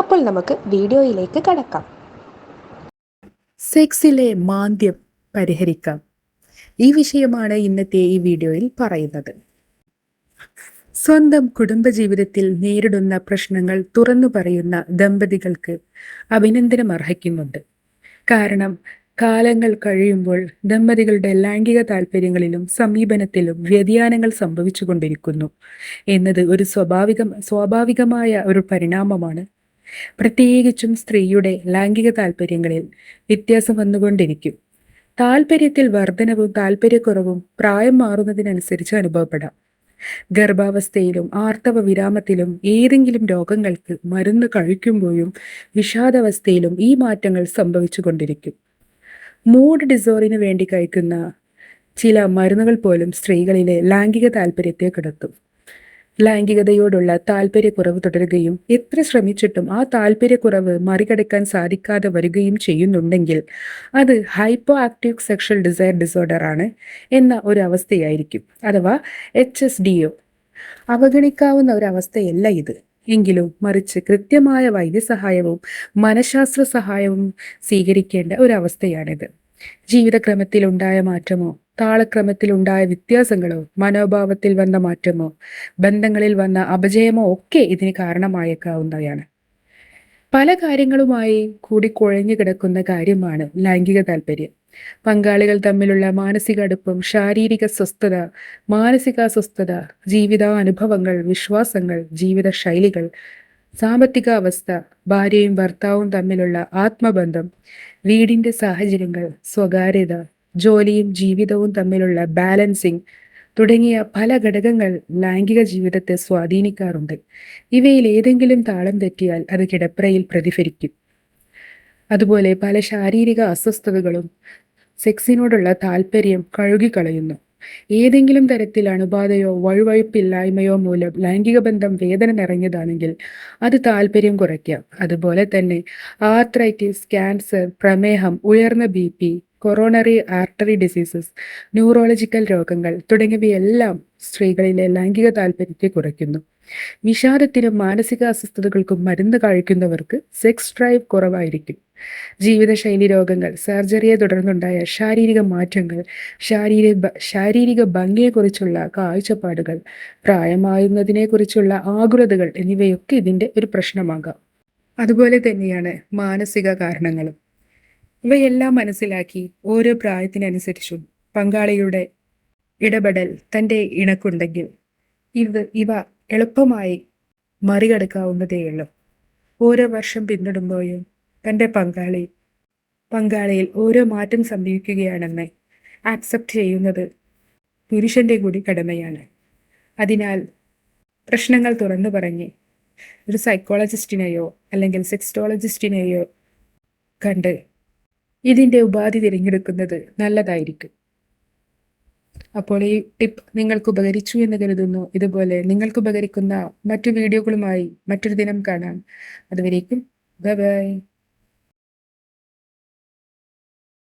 അപ്പോൾ നമുക്ക് വീഡിയോയിലേക്ക് കടക്കാം. സെക്സിലെ മാന്ദ്യം പരിഹരിക്കാം. ഈ വിഷയമാണ് ഇന്നത്തെ ഈ വീഡിയോയിൽ പറയുന്നത്. സ്വന്തം കുടുംബജീവിതത്തിൽ നേരിടുന്ന പ്രശ്നങ്ങൾ തുറന്നു പറയുന്ന ദമ്പതികൾക്ക് അഭിനന്ദനം അർഹിക്കുന്നുണ്ട്. കാരണം കാലങ്ങൾ കഴിയുമ്പോൾ ദമ്പതികളുടെ ലൈംഗിക താല്പര്യങ്ങളിലും സമീപനത്തിലും വ്യതിയാനങ്ങൾ സംഭവിച്ചുകൊണ്ടിരിക്കുന്നു. എന്നത് ഒരു സ്വാഭാവിക സ്വാഭാവികമായ ഒരു പരിണാമമാണ്. പ്രത്യേകിച്ചും സ്ത്രീയുടെ ലൈംഗിക താല്പര്യങ്ങളിൽ വ്യത്യാസം വന്നുകൊണ്ടിരിക്കും. താല്പര്യത്തിൽ വർധനവും താല്പര്യക്കുറവും പ്രായം മാറുന്നതിനനുസരിച്ച് അനുഭവപ്പെടാം. ഗർഭാവസ്ഥയിലും ആർത്തവ വിരാമത്തിലും ഏതെങ്കിലും രോഗങ്ങൾക്ക് മരുന്ന് കഴിക്കുമ്പോഴും വിഷാദാവസ്ഥയിലും ഈ മാറ്റങ്ങൾ സംഭവിച്ചു സംഭവിച്ചുകൊണ്ടിരിക്കും. മൂഡ് ഡിസോറിന് വേണ്ടി കഴിക്കുന്ന ചില മരുന്നുകൾ പോലും സ്ത്രീകളിലെ ലൈംഗിക താല്പര്യത്തെ കെടുത്തും. ലൈംഗികതയോടുള്ള താല്പര്യക്കുറവ് തുടരുകയും എത്ര ശ്രമിച്ചിട്ടും ആ താല്പര്യക്കുറവ് മറികടക്കാൻ സാധിക്കാതെ വരികയും ചെയ്യുന്നുണ്ടെങ്കിൽ അത് hypoactive sexual desire disorder ആണ് എന്ന ഒരു അവസ്ഥയായിരിക്കും അഥവാ എച്ച് എസ് ഡി ഒ അവഗണിക്കാവുന്ന ഒരു അവസ്ഥയല്ല ഇത്. എങ്കിലും മറിച്ച് കൃത്യമായ വൈദ്യസഹായവും മനഃശാസ്ത്ര സഹായവും സ്വീകരിക്കേണ്ട ഒരു അവസ്ഥയാണിത് ജീവിതക്രമത്തിലുണ്ടായ മാറ്റമോ? താളക്രമത്തിലുണ്ടായ വ്യത്യാസങ്ങളോ? മനോഭാവത്തിൽ വന്ന മാറ്റമോ? ബന്ധങ്ങളിൽ വന്ന അപജയമോ ഒക്കെ ഇതിന് കാരണമായേക്കാവുന്നവയാണ്. പല കാര്യങ്ങളുമായി കൂടി കുഴഞ്ഞു കിടക്കുന്ന കാര്യമാണ് ലൈംഗിക താല്പര്യം. പങ്കാളികൾ തമ്മിലുള്ള മാനസിക അടുപ്പം ശാരീരിക സ്വസ്ഥത മാനസികാസ്വസ്ഥത ജീവിതാനുഭവങ്ങൾ വിശ്വാസങ്ങൾ ജീവിത ശൈലികൾ സാമ്പത്തിക അവസ്ഥ ഭാര്യയും ഭർത്താവും തമ്മിലുള്ള ആത്മബന്ധം വീടിന്റെ സാഹചര്യങ്ങൾ സ്വകാര്യത ജോലിയും ജീവിതവും തമ്മിലുള്ള ബാലൻസിംഗ് തുടങ്ങിയ പല ഘടകങ്ങൾ ലൈംഗിക ജീവിതത്തെ സ്വാധീനിക്കാറുണ്ട്. ഇവയിൽ ഏതെങ്കിലും താളം തെറ്റിയാൽ അത് കിടപ്പറയിൽ പ്രതിഫലിക്കും. അതുപോലെ പല ശാരീരിക അസ്വസ്ഥതകളും സെക്സിനോടുള്ള താല്പര്യം കഴുകിക്കളയുന്നു. ഏതെങ്കിലും തരത്തിൽ അണുബാധയോ വഴുവഴുപ്പില്ലായ്മയോ മൂലം ലൈംഗിക ബന്ധം വേദന നിറഞ്ഞതാണെങ്കിൽ അത് താല്പര്യം കുറയ്ക്കാം അതുപോലെ തന്നെ ആർത്രൈറ്റിസ് ക്യാൻസർ പ്രമേഹം ഉയർന്ന B P coronary artery diseases neurological രോഗങ്ങൾ തുടങ്ങിയവയെല്ലാം സ്ത്രീകളിലെ ലൈംഗിക താല്പര്യത്തെ കുറയ്ക്കുന്നു. വിഷാദത്തിനും മാനസിക അസ്വസ്ഥതകൾക്കും മരുന്ന് കഴിക്കുന്നവർക്ക് സെക്സ് ഡ്രൈവ് കുറവായിരിക്കും. ജീവിതശൈലി രോഗങ്ങൾ സർജറിയെ തുടർന്നുണ്ടായ ശാരീരിക മാറ്റങ്ങൾ ശാരീരിക ശാരീരിക ഭംഗിയെക്കുറിച്ചുള്ള കാഴ്ചപ്പാടുകൾ പ്രായമായുന്നതിനെക്കുറിച്ചുള്ള ആകുലതകൾ എന്നിവയൊക്കെ ഇതിന്റെ ഒരു പ്രശ്നമാകാം. അതുപോലെ തന്നെയാണ് മാനസിക കാരണങ്ങളും. ഇവയെല്ലാം മനസ്സിലാക്കി ഓരോ പ്രായത്തിനനുസരിച്ചും പങ്കാളിയുടെ ഇടപെടൽ തന്റെ ഇണക്കുണ്ടെങ്കിൽ ഇത് ഇവ എളുപ്പമായി മറികടക്കാവുന്നതേയുള്ളൂ. ഓരോ വർഷം പിന്നിടുമ്പോഴും തന്റെ പങ്കാളി പങ്കാളിയിൽ ഓരോ മാറ്റം സംഭവിക്കുകയാണെന്ന് ആക്സെപ്റ്റ് ചെയ്യുന്നത് പുരുഷന്റെ കൂടി കടമയാണ് അതിനാൽ പ്രശ്നങ്ങൾ തുറന്നു പറഞ്ഞ് ഒരു സൈക്കോളജിസ്റ്റിനെയോ അല്ലെങ്കിൽ സെക്സ്റ്റോളജിസ്റ്റിനെയോ കണ്ട് ഇതിന്റെ ഉപാധി തിരഞ്ഞെടുക്കുന്നത് നല്ലതായിരിക്കും. അപ്പോൾ ഈ ടിപ്പ് നിങ്ങൾക്ക് ഉപകരിച്ചു എന്ന് കരുതുന്നു. ഇതുപോലെ നിങ്ങൾക്ക് ഉപകരിക്കുന്ന മറ്റു വീഡിയോകളുമായി മറ്റൊരു ദിനം കാണാം. അതുവരേക്കും ബൈ ബൈ.